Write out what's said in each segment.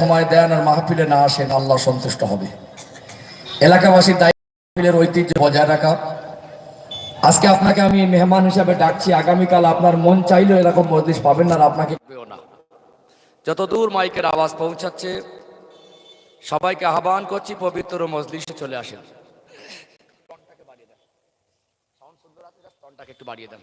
সময় দেন আর মাহফিলে না আসেন আল্লাহ সন্তুষ্ট হবে। এলাকাবাসীর দায়িত্বের ঐতিহ্য বজায় রাখা। আজকে আপনাকে আমি মেহমান হিসাবে ডাকছি আগামীকাল আপনার মন চাইলেও এরকম মজলিস পাবেন না আর আপনাকে না। যত দূর মাইকের আওয়াজ পৌঁছাচ্ছে সবাইকে আহ্বান করছি পবিত্র মজলিসে চলে আসেন। টনটাকে একটু বাড়িয়ে দেন।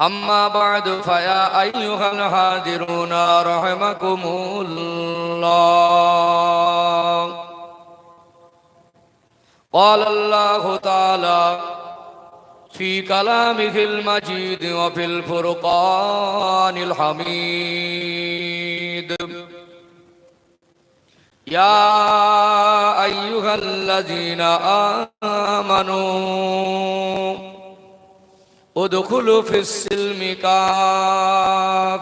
أما بعد فيا أيها الحاضرون رحمكم الله قال الله تعالى في كلامه المجيد وفي الفرقان الحميد يا أيها الذين آمنوا ادخلوا في السلم كافة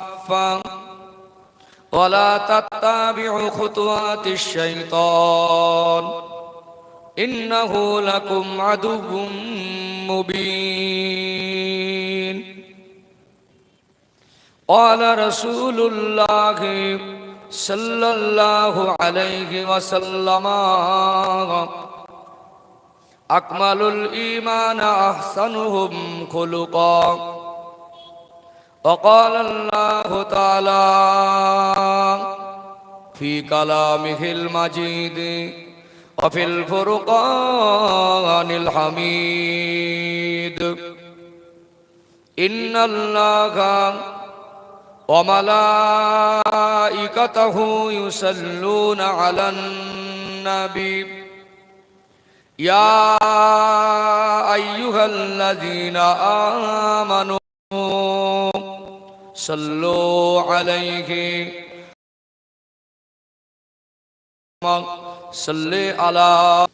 ولا تتبعوا خطوات الشيطان إنه لكم عدو مبين قال رسول الله صلى الله عليه وسلم أكمل الإيمان أحسنهم خلقا وقال الله تعالى في كلامه المجيد وفي الفرقان الحميد إن الله وملائكته يصلون على النبي يا أيها الذين آمنوا صلوا عليه صل على